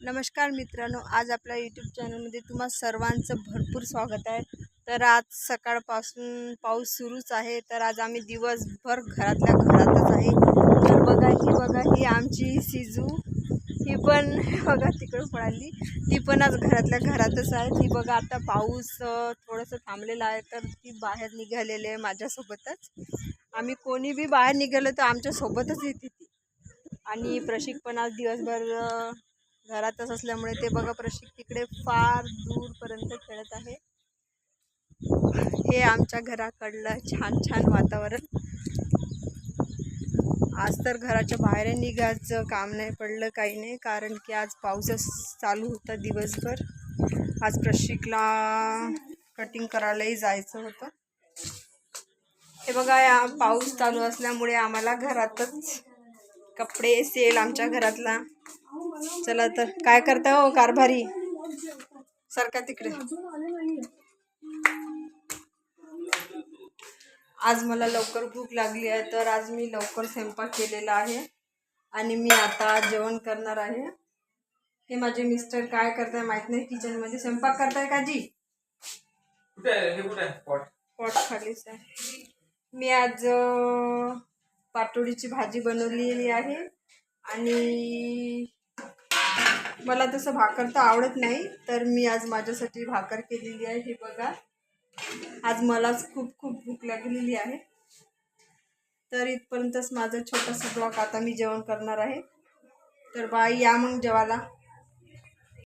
नमस्कार मित्रांनो आज आपल्या यूट्यूब चॅनलमध्ये तुम्हा सर्वांचं भरपूर स्वागत आहे. तर आज सकाळपासून पाऊस सुरूच आहे. तर आज आम्ही दिवसभर घरातल्या घरातच आहे. तर बघा ही बघा ही आमची सिजू ही पण बघा तिकडं पळाली. ती पण आज घरातल्या घरातच आहे. ती बघा आता पाऊस थोडंसं थांबलेला आहे. तर ती बाहेर निघालेली आहे माझ्यासोबतच. आम्ही कोणी बी बाहेर निघालो तर आमच्यासोबतच येते ती. आणि प्रशिक पण आज दिवसभर घरातच असल्यामुळे ते बघा प्रशिक तिकडे फार दूरपर्यंत खेळत आहे. हे आमच्या घराकडलं छान छान वातावरण. आज तर घराच्या बाहेर निघायचं काम नाही पडलं काही नाही कारण की आज पाऊसच चालू होता दिवसभर. आज प्रशिकला कटिंग करायलाही जायचं होतं. हे बघा या पाऊस चालू असल्यामुळे आम्हाला घरातच कपडे सेल आमच्या घरातला चला तर काय करता हो कारभारी? सारखा तिकडे. आज मला लवकर भूक लागली आहे तर आज मी लवकर स्वयंपाक केलेला आहे आणि मी आता जेवण करणार आहे. हे माझे मिस्टर काय करताय माहीत नाही किचनमध्ये स्वयंपाक करताय का जी? पॉट. पॉट खालीच आहे. मी आज अं, पाटोळीची भाजी बनवलेली आहे आणि मला तसं भाकर तर आवडत नाही तर मी आज माझ्यासाठी भाकर केलेली आहे. हे बघा. आज मलाच खूप खूप भूक लागलेली आहे. तर इथपर्यंतच माझं छोटासा ब्लॉग आता मी जेवण करणार आहे. तर बाई या मग जेवायला.